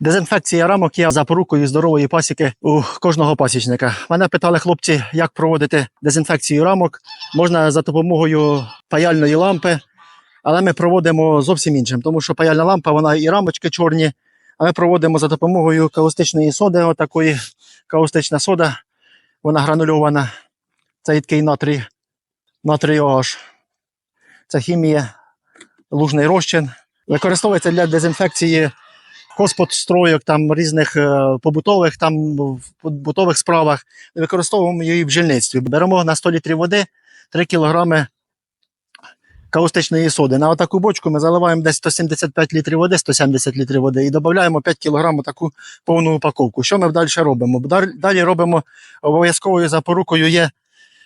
Дезінфекція рамок є запорукою здорової пасіки у кожного пасічника. Мене питали хлопці, як проводити дезінфекцію рамок. Можна за допомогою паяльної лампи, але ми проводимо зовсім іншим, тому що паяльна лампа, вона і рамочки чорні. А ми проводимо за допомогою каустичної соди, отакої каустична сода, вона гранульована. Це рідкий натрій, натрій OH. Це хімія, лужний розчин. Використовується для дезінфекції господарстроїк, там різних е, побутових, там в побутових справах. Використовуємо її в бджільництві. Беремо на 100 літрів води 3 кілограми каустичної соди. На таку бочку ми заливаємо десь 175 літрів води, 170 літрів води і додаємо 5 кг таку повну упаковку. Що ми далі робимо? Далі- Далі робимо обов'язковою запорукою є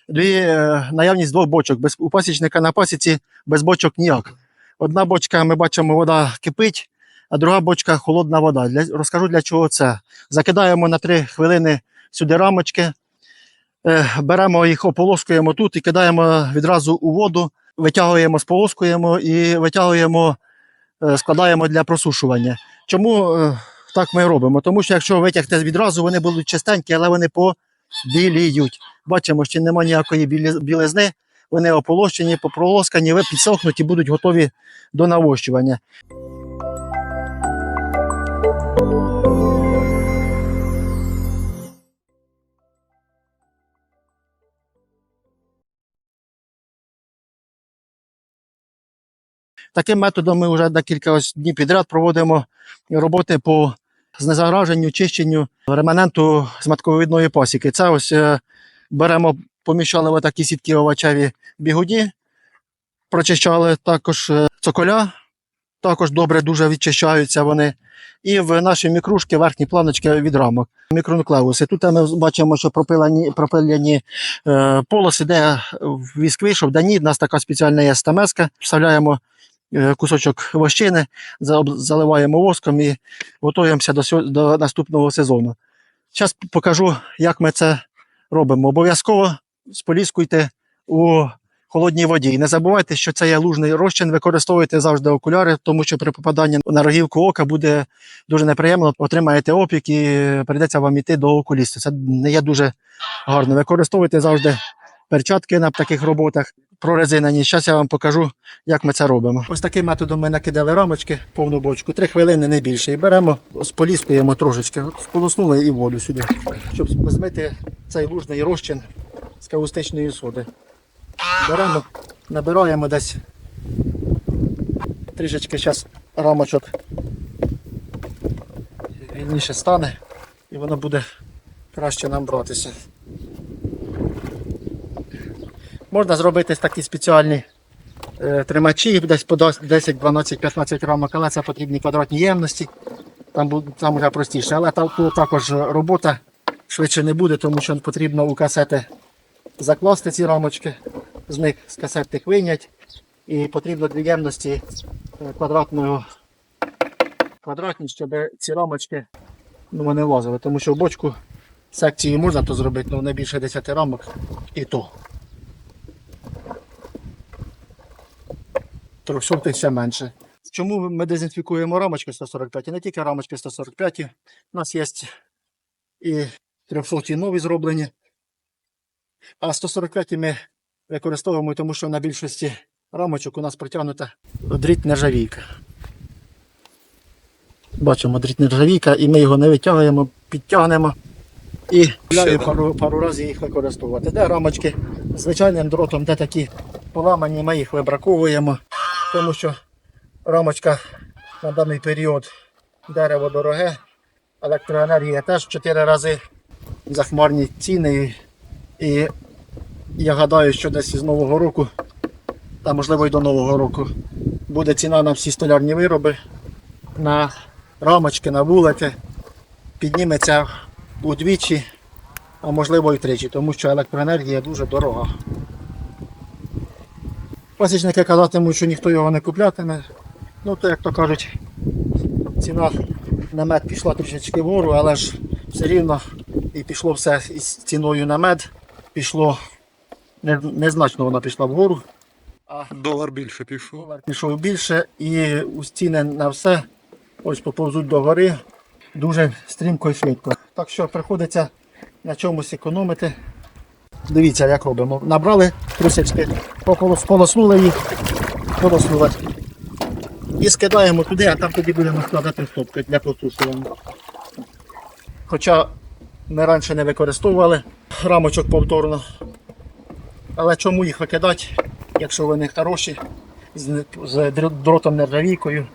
дві, е, наявність двох бочок. Без, у пасічника на пасіці без бочок ніяк. Одна бочка, ми бачимо, вода кипить, а друга бочка холодна вода. Для, розкажу для чого це. Закидаємо на 3 хвилини сюди рамочки, е, беремо їх, ополоскуємо тут і кидаємо відразу у воду, витягуємо, сполоскуємо і витягуємо, е, складаємо для просушування. Чому е, так ми робимо? Тому що якщо витягти відразу, вони будуть чистенькі, але вони побіліють. Бачимо, що немає ніякої білизни, вони ополощені, попролоскані, ви підсохнуть і будуть готові до навощування. Таким методом ми вже декілька ось днів підряд проводимо роботи по знезараженню, чищенню реманенту з матковидної пасіки. Це ось е, беремо, поміщали в такі сітки овочеві бігуді, прочищали також е, цоколя, також добре дуже відчищаються вони. І в наші мікрушки верхні планочки від рамок. Мікронуклеуси. Тут ми бачимо, що пропилені, пропиляні е, полоси, де віск вийшов, де ні. У нас така спеціальна є стамеска. Вставляємо е, кусочок вощини, заливаємо воском і готуємося до, до наступного сезону. Зараз покажу, як ми це робимо. Обов'язково споліскуйте у холодній воді. І не забувайте, що це є лужний розчин. Використовуйте завжди окуляри, тому що при попаданні на рогівку ока буде дуже неприємно. Отримаєте опік і прийдеться вам іти до окуліста. Це не є дуже гарно. Використовуйте завжди перчатки на таких роботах. Прорезинені. Зараз я вам покажу, як ми це робимо. Ось таким методом ми накидали рамочки, повну бочку, три хвилини не більше. І беремо, споліскуємо трошечки, сполоснули і воду сюди, щоб змити цей лужний розчин з каустичної соди. Беремо, набираємо десь трішечки зараз рамочок вільніше стане і воно буде краще нам братися. Можна зробити такі спеціальні е, тримачі, десь по 10, 12, 15 рамок, але це потрібні квадратні ємності. Там, там вже простіше. Але та- тут також робота швидше не буде, тому що потрібно у касети закласти ці рамочки, з них з касет їх вийнять. І потрібно дві ємності е, квадратного квадратні, щоб ці рамочки ну, вони влазили. Тому що в бочку секції можна то зробити, але не більше 10 рамок і то. Трьохсотих ще менше. Чому ми дезінфікуємо рамочки 145? І не тільки рамочки 145. У нас є і 300 нові зроблені. А 145 ми використовуємо, тому що на більшості рамочок у нас протягнута дріт нержавійка. Бачимо дріт нержавійка, і ми його не витягуємо, підтягнемо і пару, пару разів їх використовувати. Де рамочки звичайним дротом, де такі поламані, ми їх вибраковуємо, тому що рамочка на даний період дерево дороге, електроенергія теж 4 рази захмарні ціни. І я гадаю, що десь з Нового року, та можливо і до Нового року, буде ціна на всі столярні вироби, на рамочки, на вулики. Підніметься удвічі, а можливо і втричі, тому що електроенергія дуже дорога. Пасічники казатимуть, що ніхто його не куплятиме. Ну, то як то кажуть, ціна на мед пішла трішечки вгору, але ж все рівно і пішло все із ціною на мед. Пішло незначно вона пішла вгору, а Долар більше пішов. долар пішов більше і у ціни на все ось поповзуть до гори. дуже стрімко і швидко. Так що приходиться на чомусь економити. Дивіться, як робимо. Набрали трусички, поколос- полоснули їх, полоснули. І скидаємо туди, а там тоді будемо складати стопки для просушування. Хоча ми раніше не використовували рамочок повторно. Але чому їх викидати, якщо вони хороші, з, з дротом нержавійкою.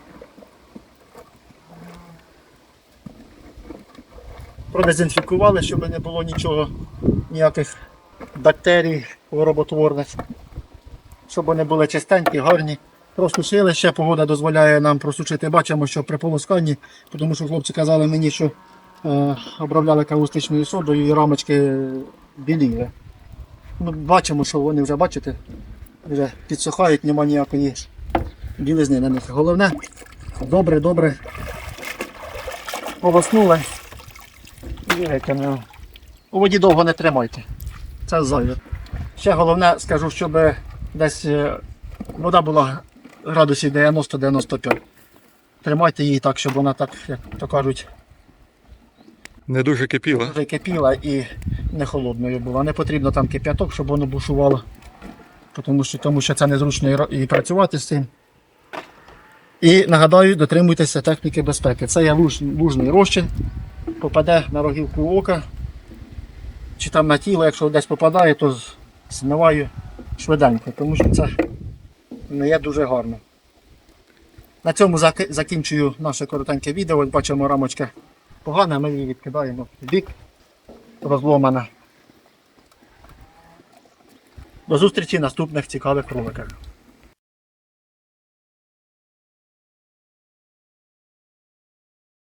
Продезінфікували, щоб не було нічого, ніяких бактерій хвороботворних, щоб вони були чистенькі, гарні. Просушили ще, погода дозволяє нам просушити. Бачимо, що при полосканні, тому що хлопці казали мені, що е, обробляли кавустичною содою і рамочки біліли. Ну, бачимо, що вони вже, бачите, вже підсухають, нема ніякої білизни на них. Головне, добре, добре полоснули викинули. У воді довго не тримайте. Це зайве. Ще головне, скажу, щоб десь е, вода була градусів 90-95. Тримайте її так, щоб вона так, як то кажуть, Не дуже кипіла. вже кипіла і не холодною була. Не потрібно там кип'яток, щоб воно бушувало. Тому що, тому що це незручно і працювати з цим. І нагадаю, дотримуйтеся техніки безпеки. Це є луж, лужний розчин, попаде на рогівку ока, чи там на тіло, якщо десь попадає, то з- змиваю швиденько, тому що це не є дуже гарно. На цьому закінчую наше коротеньке відео. Бачимо рамочка погана, ми її відкидаємо в бік, розломана. До зустрічі в наступних цікавих роликах.